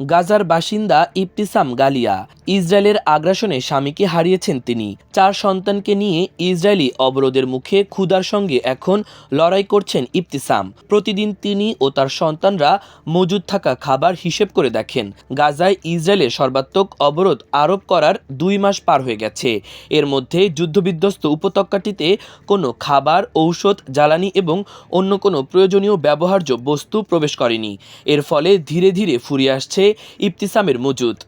গাজার বাসিন্দা ইবতিসাম গালিয়া। ইসরায়েলের আগ্রাসনে স্বামীকে হারিয়েছেন তিনি। চার সন্তানকে নিয়ে ইসরায়েলি অবরোধের মুখে ক্ষুধার সঙ্গে এখন লড়াই করছেন ইবতিসাম। প্রতিদিন তিনি ও তার সন্তানরা মজুদ থাকা খাবার হিসেব করে দেখেন। গাজায় ইসরায়েলের সর্বাত্মক অবরোধ আরোপ করার দুই মাস পার হয়ে গেছে। এর মধ্যে যুদ্ধবিধ্বস্ত উপত্যকাটিতে কোনো খাবার, ঔষধ, জ্বালানি এবং অন্য কোনো প্রয়োজনীয় ব্যবহার্য বস্তু প্রবেশ করেনি। এর ফলে ধীরে ধীরে ফুরিয়ে আসছে ইবতিসামের মজুদ।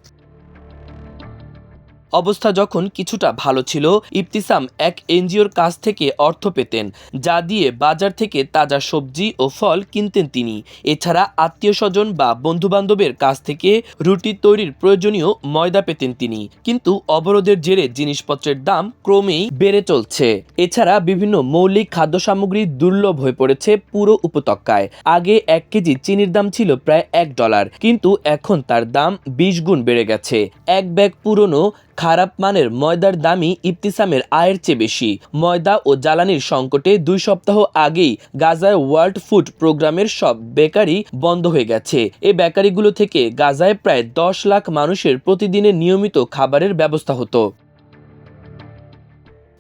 অবস্থা যখন কিছুটা ভালো ছিল, ইবতিসাম এক এনজিওর কাছ থেকে অর্থ পেতেন, যা দিয়ে বাজার থেকে তাজা সবজি ও ফল কিনতেন তিনি। এছাড়া আত্মীয় স্বজন বা বন্ধুবান্ধবের কাছ থেকে রুটি তৈরির প্রয়োজনীয় ময়দা পেতেন তিনি। কিন্তু অবরোধের জেরে জিনিসপত্রের দাম ক্রমেই বেড়ে চলছে। এছাড়া বিভিন্ন মৌলিক খাদ্য সামগ্রী দুর্লভ হয়ে পড়েছে পুরো উপত্যকায়। আগে এক কেজি চিনির দাম ছিল প্রায় এক ডলার, কিন্তু এখন তার দাম বিশ গুণ বেড়ে গেছে। এক ব্যাগ পুরনো খারাপ মানের ময়দার দামই ইবতিসামের আয়ের চেয়ে বেশি। ময়দা ও জ্বালানির সংকটে দুই সপ্তাহ আগেই গাজায় ওয়ার্ল্ড ফুড প্রোগ্রামের সব বেকারি বন্ধ হয়ে গেছে। এ বেকারিগুলো থেকে গাজায় প্রায় দশ লাখ মানুষের প্রতিদিনের নিয়মিত খাবারের ব্যবস্থা হতো।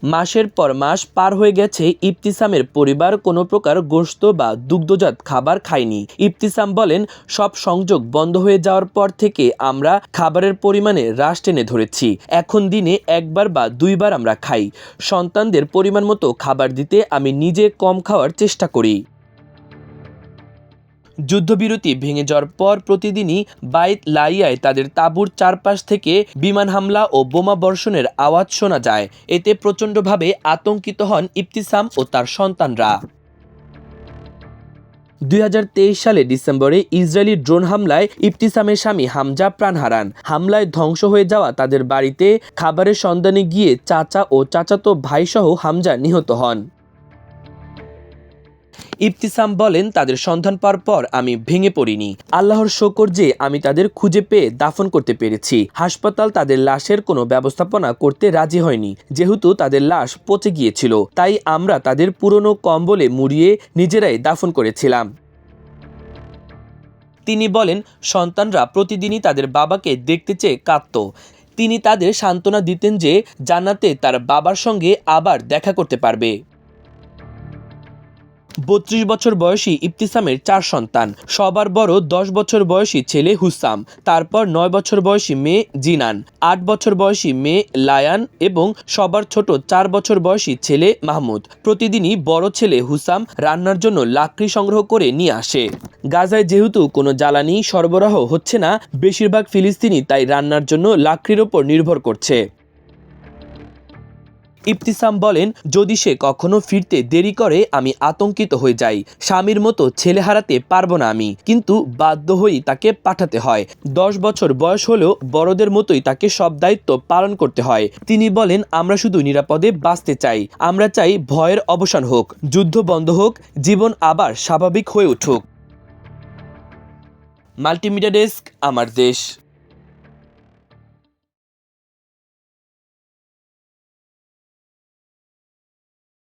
মাসের পর মাস পার হয়ে গেছে, ইফতিসামের পরিবার কোনো প্রকার গোস্ত বা দুগ্ধজাত খাবার খায়নি। ইফতিসাম বলেন, সব সংযোগ বন্ধ হয়ে যাওয়ার পর থেকে আমরা খাবারের পরিমাণে হ্রাস টেনে ধরেছি। এখন দিনে একবার বা দুইবার আমরা খাই। সন্তানদের পরিমাণ মতো খাবার দিতে আমি নিজে কম খাওয়ার চেষ্টা করি। যুদ্ধবিরতি ভেঙে যাওয়ার পর প্রতিদিনই বাইত লাইয়ায় তাদের তাঁবুর চারপাশ থেকে বিমান হামলা ও বোমা বর্ষণের আওয়াজ শোনা যায়। এতে প্রচণ্ডভাবে আতঙ্কিত হন ইবতিসাম ও তার সন্তানরা। দুই হাজার তেইশ সালে ডিসেম্বরে ইসরায়েলি ড্রোন হামলায় ইফতিসামের স্বামী হামজা প্রাণ হারান। হামলায় ধ্বংস হয়ে যাওয়া তাদের বাড়িতে খাবারের সন্ধানে গিয়ে চাচা ও চাচাতো ভাইসহ হামজা নিহত হন। ইবতিসাম বলেন, তাদের সন্ধান পাওয়ার পর আমি ভেঙে পড়িনি। আল্লাহর শোকর যে আমি তাদের খুঁজে পেয়ে দাফন করতে পেরেছি। হাসপাতাল তাদের লাশের কোনো ব্যবস্থাপনা করতে রাজি হয়নি। যেহেতু তাদের লাশ পচে গিয়েছিল, তাই আমরা তাদের পুরনো কম্বলে মুড়িয়ে নিজেরাই দাফন করেছিলাম। তিনি বলেন, সন্তানরা প্রতিদিনই তাদের বাবাকে দেখতে চেয়ে কাঁদত। তিনি তাদের সান্ত্বনা দিতেন যে, জান্নাতে তার বাবার সঙ্গে আবার দেখা করতে পারবে। বত্রিশ বছর বয়সী ইবতিসামের চার সন্তান। সবার বড় দশ বছর বয়সী ছেলে হুসাম, তারপর নয় বছর বয়সী মেয়ে জিনান, আট বছর বয়সী মেয়ে লায়ান এবং সবার ছোট চার বছর বয়সী ছেলে মাহমুদ। প্রতিদিনই বড় ছেলে হুসাম রান্নার জন্য লাকড়ি সংগ্রহ করে নিয়ে আসে। গাজায় যেহেতু কোনো জ্বালানি সরবরাহ হচ্ছে না, বেশিরভাগ ফিলিস্তিনি তাই রান্নার জন্য লাকড়ির ওপর নির্ভর করছে। ইবতিসাম বলেন, যদি সে কখনো ফিরতে দেরি করে, আমি আতঙ্কিত হয়ে যাই। স্বামীর মতো ছেলে হারাতে পারব না আমি। কিন্তু বাধ্য হয়েই তাকে পাঠাতে হয়। দশ বছর বয়স হলেও বড়দের মতোই তাকে সব দায়িত্ব পালন করতে হয়। তিনি বলেন, আমরা শুধু নিরাপদে বাঁচতে চাই। আমরা চাই ভয়ের অবসান হোক, যুদ্ধ বন্ধ হোক, জীবন আবার স্বাভাবিক হয়ে উঠুক। মাল্টিমিডিয়া ডেস্ক, আমার দেশ।